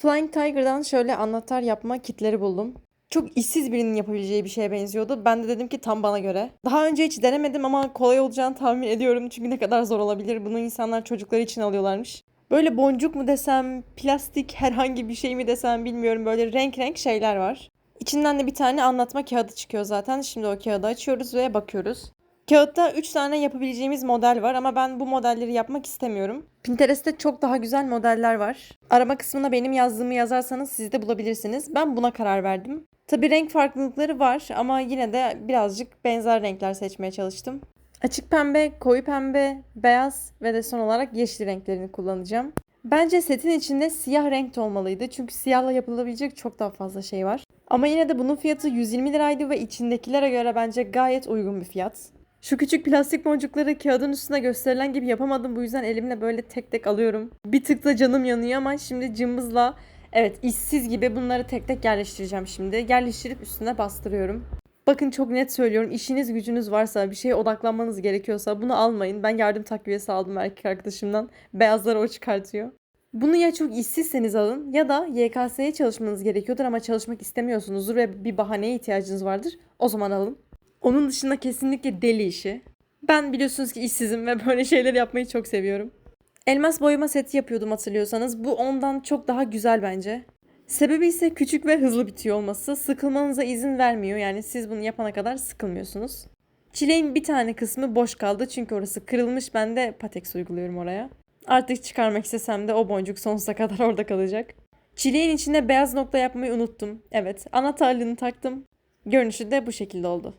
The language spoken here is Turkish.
Flying Tiger'dan şöyle anahtar yapma kitleri buldum. Çok işsiz birinin yapabileceği bir şeye benziyordu. Ben de dedim ki tam bana göre. Daha önce hiç denemedim ama kolay olacağını tahmin ediyorum. Çünkü ne kadar zor olabilir. Bunu insanlar çocukları için alıyorlarmış. Böyle boncuk mu desem, plastik herhangi bir şey mi desem bilmiyorum. Böyle renk renk şeyler var. İçinden de bir tane anlatma kağıdı çıkıyor zaten. Şimdi o kağıdı açıyoruz ve bakıyoruz. Kağıtta 3 tane yapabileceğimiz model var ama ben bu modelleri yapmak istemiyorum. Pinterest'te çok daha güzel modeller var. Arama kısmına benim yazdığımı yazarsanız siz de bulabilirsiniz. Ben buna karar verdim. Tabi renk farklılıkları var ama yine de birazcık benzer renkler seçmeye çalıştım. Açık pembe, koyu pembe, beyaz ve de son olarak yeşil renklerini kullanacağım. Bence setin içinde siyah renk olmalıydı çünkü siyahla yapılabilecek çok daha fazla şey var. Ama yine de bunun fiyatı 120 liraydı ve içindekilere göre bence gayet uygun bir fiyat. Şu küçük plastik boncukları kağıdın üstünde gösterilen gibi yapamadım. Bu yüzden elimle böyle tek tek alıyorum. Bir tık da canım yanıyor ama şimdi cımbızla evet işsiz gibi bunları tek tek yerleştireceğim şimdi. Yerleştirip üstüne bastırıyorum. Bakın çok net söylüyorum. İşiniz gücünüz varsa, bir şeye odaklanmanız gerekiyorsa bunu almayın. Ben yardım takviyesi aldım erkek arkadaşımdan. Beyazları o çıkartıyor. Bunu ya çok işsizseniz alın ya da YKS'ye çalışmanız gerekiyordur ama çalışmak istemiyorsunuzdur ve bir bahaneye ihtiyacınız vardır. O zaman alın. Onun dışında kesinlikle deli işi. Ben biliyorsunuz ki işsizim ve böyle şeyler yapmayı çok seviyorum. Elmas boyama seti yapıyordum hatırlıyorsanız. Bu ondan çok daha güzel bence. Sebebi ise küçük ve hızlı bitiyor olması. Sıkılmanıza izin vermiyor. Yani siz bunu yapana kadar sıkılmıyorsunuz. Çileğin bir tane kısmı boş kaldı çünkü orası kırılmış. Ben de pateks uyguluyorum oraya. Artık çıkarmak istesem de o boncuk sonsuza kadar orada kalacak. Çileğin içine beyaz nokta yapmayı unuttum. Evet, anahtarlığını taktım. Görünüşü de bu şekilde oldu.